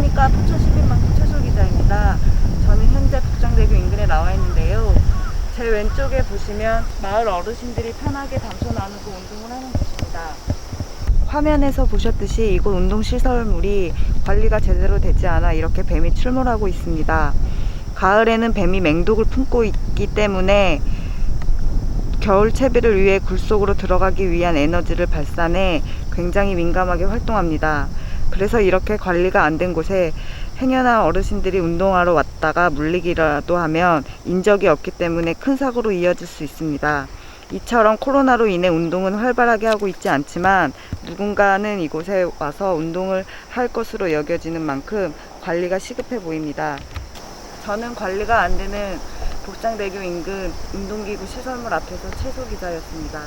안녕하십니까 포천 시민방송 최소 기자입니다. 저는 현재 북정대교 인근에 나와 있는데요. 제 왼쪽에 보시면 마을 어르신들이 편하게 담소 나누고 운동을 하는 곳입니다. 화면에서 보셨듯이 이곳 운동 시설물이 관리가 제대로 되지 않아 이렇게 뱀이 출몰하고 있습니다. 가을에는 뱀이 맹독을 품고 있기 때문에 겨울 채비를 위해 굴 속으로 들어가기 위한 에너지를 발산해 굉장히 민감하게 활동합니다. 그래서 이렇게 관리가 안 된 곳에 행여나 어르신들이 운동하러 왔다가 물리기라도 하면 인적이 없기 때문에 큰 사고로 이어질 수 있습니다. 이처럼 코로나로 인해 운동은 활발하게 하고 있지 않지만 누군가는 이곳에 와서 운동을 할 것으로 여겨지는 만큼 관리가 시급해 보입니다. 저는 관리가 안 되는 복장대교 인근 운동기구 시설물 앞에서 최소 기자였습니다.